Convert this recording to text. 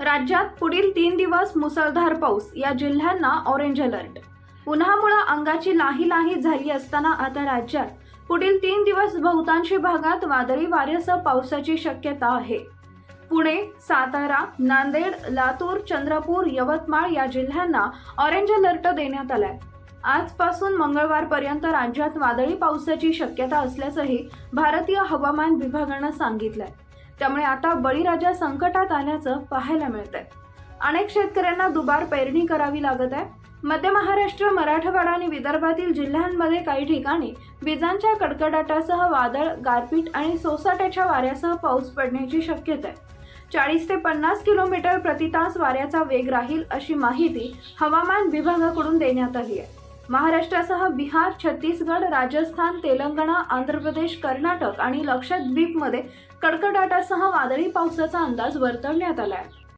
राज्यात पुढील तीन दिवस मुसळधार पाऊस. या जिल्ह्यांना ऑरेंज अलर्ट उन्हामुळे अंगाची लाही लाही झाली असताना आता राज्यात पुढील तीन दिवस बहुतांशी भागात वादळी वाऱ्यासह पावसाची शक्यता आहे. पुणे सातारा नांदेड लातूर चंद्रपूर यवतमाळ या जिल्ह्यांना ऑरेंज अलर्ट देण्यात आलाय. आजपासून मंगळवारपर्यंत राज्यात वादळी पावसाची शक्यता असल्याचंही भारतीय हवामान विभागानं सांगितलंय. त्यामुळे आता बळीराजा संकटात आल्याचं पाहायला मिळतंय. अनेक शेतकऱ्यांना दुबार पेरणी करावी लागत आहे. मध्य महाराष्ट्र मराठवाडा आणि विदर्भातील जिल्ह्यांमध्ये काही ठिकाणी विजांच्या कडकडाटासह वादळ गारपीट आणि सोसाट्याच्या वाऱ्यासह पाऊस पडण्याची शक्यता आहे. चाळीस ते पन्नास किलोमीटर प्रति तास वाऱ्याचा वेग राहील अशी माहिती हवामान विभागाकडून देण्यात आली आहे. महाराष्ट्रासह बिहार छत्तीसगड राजस्थान तेलंगणा आंध्र प्रदेश कर्नाटक आणि लक्षद्वीपमध्ये कडकडाटासह वादळी पावसाचा अंदाज वर्तवण्यात आला आहे